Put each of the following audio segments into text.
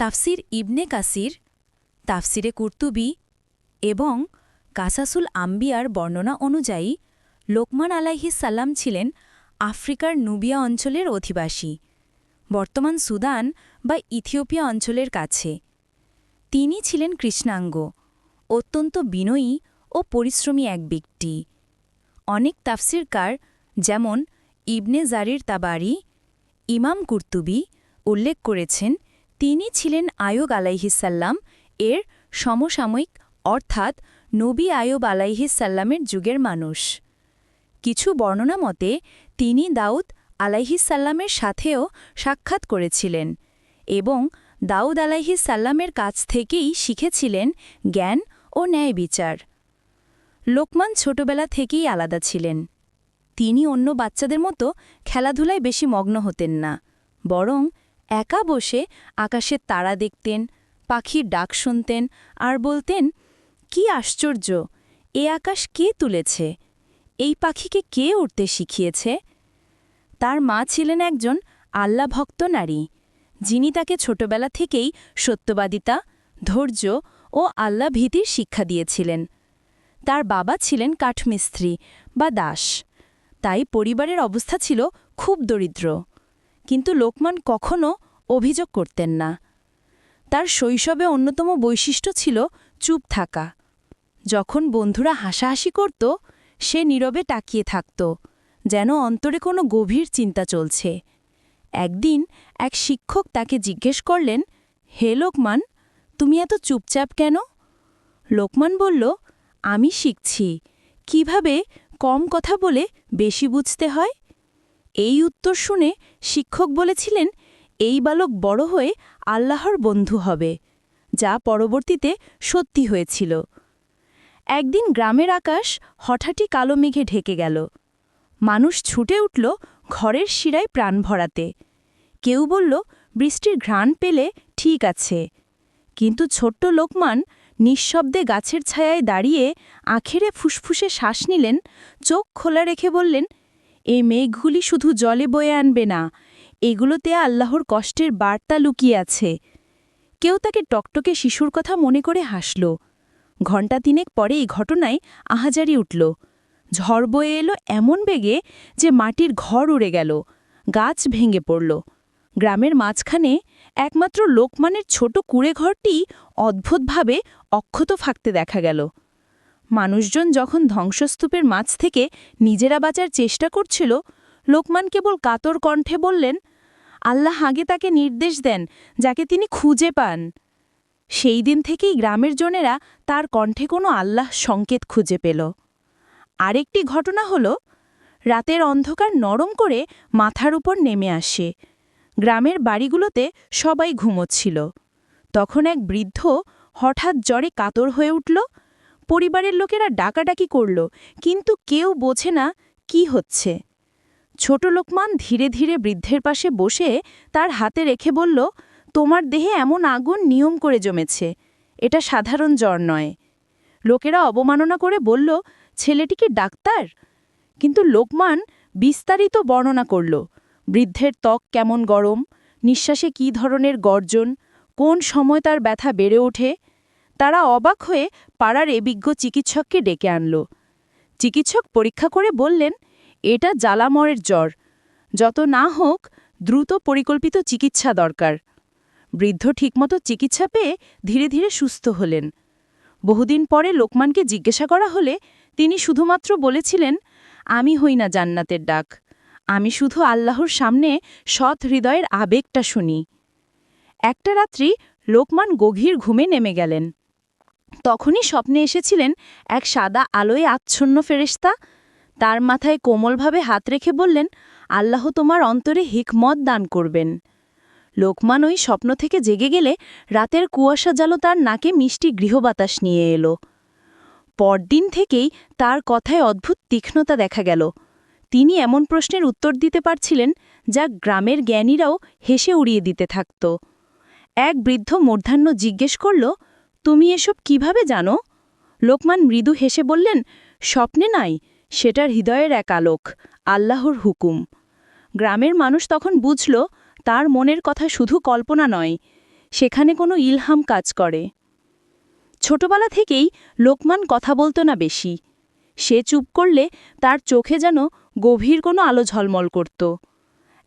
তাফসির ইবনে কাসির, তাফসিরে কুর্তুবি এবং কাসাসুল আম্বিয়ার বর্ণনা অনুযায়ী লোকমান সাল্লাম ছিলেন আফ্রিকার নুবিয়া অঞ্চলের অধিবাসী, বর্তমান সুদান বা ইথিওপিয়া অঞ্চলের কাছে। তিনি ছিলেন কৃষ্ণাঙ্গ, অত্যন্ত বিনয়ী ও পরিশ্রমী এক ব্যক্তি। অনেক তাফসিরকার যেমন ইবনে জারির তাবারি, ইমাম কুর্তুবি উল্লেখ করেছেন তিনি ছিলেন আয়োগ আলাইহিসাল্লাম এর সমসাময়িক, অর্থাৎ নবী আয়ব আলাইহিসাল্লামের যুগের মানুষ। কিছু বর্ণনা মতে, তিনি দাউদ আলাইহিসাল্লামের সাথেও সাক্ষাৎ করেছিলেন এবং দাউদ আলাইহিসাল্লামের কাছ থেকেই শিখেছিলেন জ্ঞান ও ন্যায় বিচার। লোকমান ছোটবেলা থেকেই আলাদা ছিলেন। তিনি অন্য বাচ্চাদের মতো খেলাধুলায় বেশি মগ্ন হতেন না, বরং একা বসে আকাশের তারা দেখতেন, পাখির ডাক শুনতেন আর বলতেন, কি আশ্চর্য, এ আকাশ কে তুলেছে? এই পাখিকে কে উঠতে শিখিয়েছে? তার মা ছিলেন একজন আল্লাভক্ত নারী, যিনি তাকে ছোটবেলা থেকেই সত্যবাদিতা, ধৈর্য ও আল্লাহ ভীতির শিক্ষা দিয়েছিলেন। তার বাবা ছিলেন কাঠমিস্ত্রি বা দাস। তাই পরিবারের অবস্থা ছিল খুব দরিদ্র। কিন্তু লোকমান কখনও অভিযোগ করতেন না। তার শৈশবে অন্যতম বৈশিষ্ট্য ছিল চুপ থাকা। যখন বন্ধুরা হাসাহাসি করত, সে নীরবে তাকিয়ে থাকত, যেন অন্তরে কোনো গভীর চিন্তা চলছে। একদিন এক শিক্ষক তাকে জিজ্ঞেস করলেন, হে লোকমান, তুমি এত চুপচাপ কেন? লোকমান বলল, আমি শিখছি। কীভাবে কম কথা বলে বেশি বুঝতে হয়? এই উত্তর শুনে শিক্ষক বলেছিলেন, এই বালক বড় হয়ে আল্লাহর বন্ধু হবে, যা পরবর্তীতে সত্যি হয়েছিল। একদিন গ্রামের আকাশ হঠাৎই কালো মেঘে ঢেকে গেল। মানুষ ছুটে উঠল ঘরের শিরায় প্রাণ ভরাতে। কেউ বলল, বৃষ্টির ঘ্রাণ পেলে ঠিক আছে। কিন্তু ছোট্ট লোকমান নিঃশব্দে গাছের ছায়ায় দাঁড়িয়ে আখেরে ফুসফুসে শ্বাস নিলেন, চোখ খোলা রেখে বললেন এই মেঘগুলি শুধু জলে বয়ে আনবে না, এগুলোতে আল্লাহর কষ্টের বার্তা লুকিয়ে আছে। কেউ তাকে টকটকে শিশুর কথা মনে করে হাসল। ঘণ্টা তিনেক পরে এই ঘটনায় আহাজারি উঠল। ঝড় বয়ে এলো এমন বেগে যে মাটির ঘর উড়ে গেল, গাছ ভেঙে পড়ল। গ্রামের মাঝখানে একমাত্র লোকমানের ছোট কুড়ে ঘরটি অদ্ভুতভাবে অক্ষত ফাঁকতে দেখা গেল। মানুষজন যখন ধ্বংসস্তূপের মাছ থেকে নিজেরা বাঁচার চেষ্টা করছিল, লোকমান কেবল কাতর কণ্ঠে বললেন, আল্লাহ আগে তাকে নির্দেশ দেন যাকে তিনি খুঁজে পান। সেই দিন থেকেই গ্রামের জনেরা তার কণ্ঠে কোনো আল্লাহ সংকেত খুঁজে পেল। আরেকটি ঘটনা হল, রাতের অন্ধকার নরম করে মাথার উপর নেমে আসে। গ্রামের বাড়িগুলোতে সবাই ঘুমোচ্ছিল। তখন এক বৃদ্ধ হঠাৎ জ্বরে কাতর হয়ে উঠল পরিবারের লোকেরা ডাকাডাকি করল, কিন্তু কেউ বোঝে না কি হচ্ছে। ছোট লোকমান ধীরে ধীরে বৃদ্ধের পাশে বসে তার হাতে রেখে বলল, তোমার দেহে এমন আগুন নিয়ম করে জমেছে। এটা সাধারণ জ্বর নয়। লোকেরা অবমাননা করে বলল, ছেলেটিকে ডাক্তার? কিন্তু লোকমান বিস্তারিত বর্ণনা করল, বৃদ্ধের ত্বক কেমন গরম? নিঃশ্বাসে কী ধরনের গর্জন? কোন সময় তার ব্যথা বেড়ে ওঠে? তারা অবাক হয়ে পাড়ার এবিজ্ঞ চিকিৎসককে ডেকে আনল। চিকিৎসক পরীক্ষা করে বললেন, এটা জ্বালামরের জ্বর। যত না হোক, দ্রুত পরিকল্পিত চিকিৎসা দরকার। বৃদ্ধ ঠিকমতো চিকিৎসা পেয়ে ধীরে ধীরে সুস্থ হলেন। বহুদিন পরে লোকমানকে জিজ্ঞাসা করা হলে তিনি শুধুমাত্র বলেছিলেন, আমি হই না জান্নাতের ডাক। আমি শুধু আল্লাহর সামনে সৎ হৃদয়ের আবেগটা শুনি। একটা রাত্রি লোকমান গভীর ঘুমে নেমে গেলেন। তখনই স্বপ্নে এসেছিলেন এক সাদা আলোয় আচ্ছন্ন ফেরেস্তা তার মাথায় কোমলভাবে হাত রেখে বললেন, আল্লাহ তোমার অন্তরে হিকমত দান করবেন। লোকমান ওই স্বপ্ন থেকে জেগে গেলে রাতের কুয়াশা জালো তার নাকে মিষ্টি গৃহবাতাস নিয়ে এলো। পরদিন থেকেই তার কথায় অদ্ভুত তীক্ষ্ণতা দেখা গেল। তিনি এমন প্রশ্নের উত্তর দিতে পারছিলেন যা গ্রামের জ্ঞানীরাও হেসে উড়িয়ে দিতে থাকত। এক বৃদ্ধ মূর্ধান্য জিজ্ঞেস করল তুমি এসব কীভাবে জানো? লোকমান মৃদু হেসে বললেন, স্বপ্নে নাই, সেটার হৃদয়ের এক আলোক, আল্লাহর হুকুম। গ্রামের মানুষ তখন বুঝল, তার মনের কথা শুধু কল্পনা নয়, সেখানে কোনো ইলহাম কাজ করে। ছোটবেলা থেকেই লোকমান কথা বলতো না বেশি। সে চুপ করলে তার চোখে যেন গভীর কোনো আলো ঝলমল করত।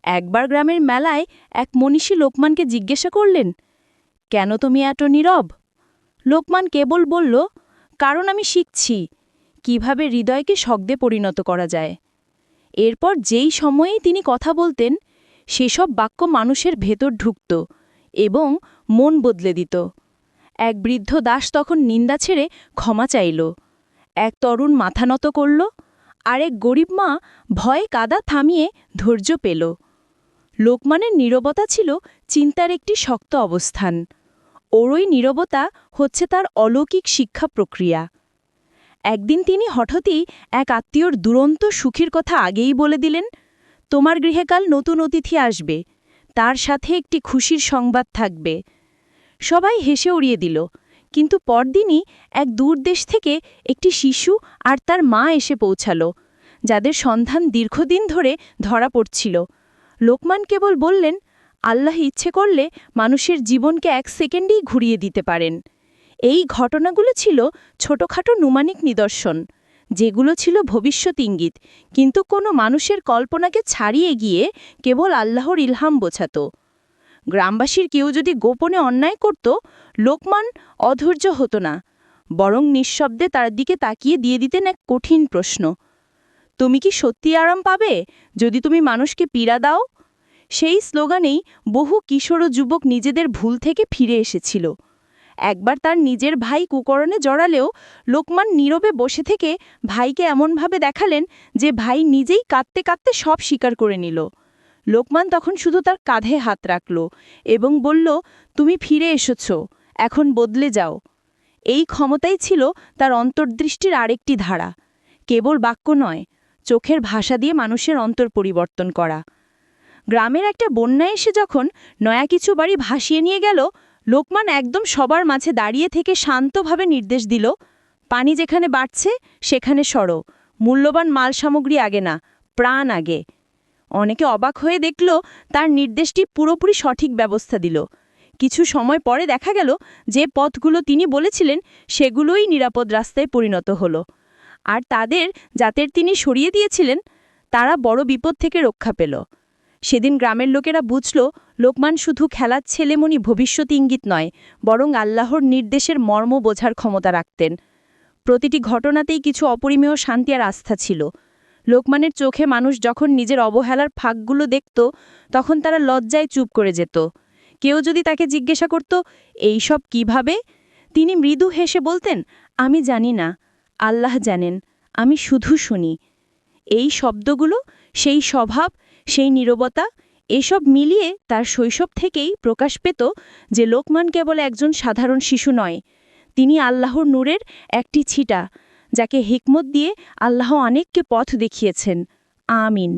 একবার গ্রামের মেলায় এক মনীষী লোকমানকে জিজ্ঞাসা করলেন, কেন তুমি এত নীরব? লোকমান কেবল বলল, কারণ আমি শিখছি কীভাবে হৃদয়কে শব্দে পরিণত করা যায়। এরপর যেই সময়েই তিনি কথা বলতেন, সেসব বাক্য মানুষের ভেতর ঢুকত এবং মন বদলে দিত। এক বৃদ্ধ দাস তখন নিন্দা ছেড়ে ক্ষমা চাইল। এক তরুণ মাথা নত করল আর এক গরিব মা ভয়ে কাদা থামিয়ে ধৈর্য পেল। লোকমানের নীরবতা ছিল চিন্তার একটি শক্ত অবস্থান। ওরই নীরবতা হচ্ছে তার অলৌকিক শিক্ষা প্রক্রিয়া। একদিন তিনি হঠাৎই এক আত্মীয়র দুরন্ত সুখীর কথা আগেই বলে দিলেন, তোমার গৃহে কাল নতুন অতিথি আসবে, তার সাথে একটি খুশির সংবাদ থাকবে। সবাই হেসে উড়িয়ে দিল, কিন্তু পরদিনই এক দূর দেশ থেকে একটি শিশু আর তার মা এসে পৌঁছালো, যাদের সন্ধান দীর্ঘদিন ধরে ধরা পড়ছিল। লোকমান কেবল বললেন আল্লাহ ইচ্ছে করলে মানুষের জীবনকে এক সেকেন্ডেই ঘুরিয়ে দিতে পারেন। এই ঘটনাগুলো ছিল ছোটখাটো নুমানিক নিদর্শন, যেগুলো ছিল ভবিষ্যৎ ইঙ্গিত, কিন্তু কোনো মানুষের কল্পনাকে ছাড়িয়ে গিয়ে কেবল আল্লাহর ইলহাম বোঝাত। গ্রামবাসীর কেউ যদি গোপনে অন্যায় করত, লোকমান অধৈর্য হতো না, বরং নিঃশব্দে তার দিকে তাকিয়ে দিয়ে দিতেন এক কঠিন প্রশ্ন, তুমি কি সত্যি আরাম পাবে? যদি তুমি মানুষকে পীড়া দাও সেই স্লোগানেই বহু কিশোর ও যুবক নিজেদের ভুল থেকে ফিরে এসেছিল। একবার তার নিজের ভাই কুকরণে জড়ালেও লোকমান নীরবে বসে থেকে ভাইকে এমনভাবে দেখালেন যে ভাই নিজেই কাঁদতে কাঁদতে সব স্বীকার করে নিল। লোকমান তখন শুধু তার কাঁধে হাত রাখল এবং বলল, তুমি ফিরে এসেছ, এখন বদলে যাও। এই ক্ষমতাই ছিল তার অন্তর্দৃষ্টির আরেকটি ধারা। কেবল বাক্য নয়, চোখের ভাষা দিয়ে মানুষের অন্তর পরিবর্তন করা। গ্রামের একটা বন্যা এসে যখন নয়া কিছু বাড়ি ভাসিয়ে নিয়ে গেল, লোকমান একদম সবার মাঝে দাঁড়িয়ে থেকে শান্তভাবে নির্দেশ দিল, পানি যেখানে বাড়ছে, সেখানে সরো। মূল্যবান মাল সামগ্রী আগে না, প্রাণ আগে। অনেকে অবাক হয়ে দেখল, তার নির্দেশটি পুরোপুরি সঠিক ব্যবস্থা দিল। কিছু সময় পরে দেখা গেল যে পথগুলো তিনি বলেছিলেন, সেগুলোই নিরাপদ রাস্তায় পরিণত হলো। আর তাদের যাদের তিনি সরিয়ে দিয়েছিলেন, তারা বড় বিপদ থেকে রক্ষা পেল। সেদিন গ্রামের লোকেরা বুঝল, লোকমান শুধু খেলার ছেলেমণি ভবিষ্যৎ ইঙ্গিত নয়, বরং আল্লাহর নির্দেশের মর্ম বোঝার ক্ষমতা রাখতেন। প্রতিটি ঘটনাতেই কিছু অপরিমেয় শান্তি আর আস্থা ছিল। লোকমানের চোখে মানুষ যখন নিজের অবহেলার ফাঁকগুলো দেখত, তখন তারা লজ্জায় চুপ করে যেত। কেউ যদি তাকে জিজ্ঞাসা করত, এই সব কীভাবে? তিনি মৃদু হেসে বলতেন, আমি জানি না, আল্লাহ জানেন, আমি শুধু শুনি। এই শব্দগুলো, সেই স্বভাব সেই নীরবতা, এসব মিলিয়ে তার শৈশব থেকেই প্রকাশ পেত যে লোকমান কেবল একজন সাধারণ শিশু নয়, তিনি আল্লাহর নূরের একটি ছিটা, যাকে হিকমত দিয়ে আল্লাহ অনেককে পথ দেখিয়েছেন। আমিন।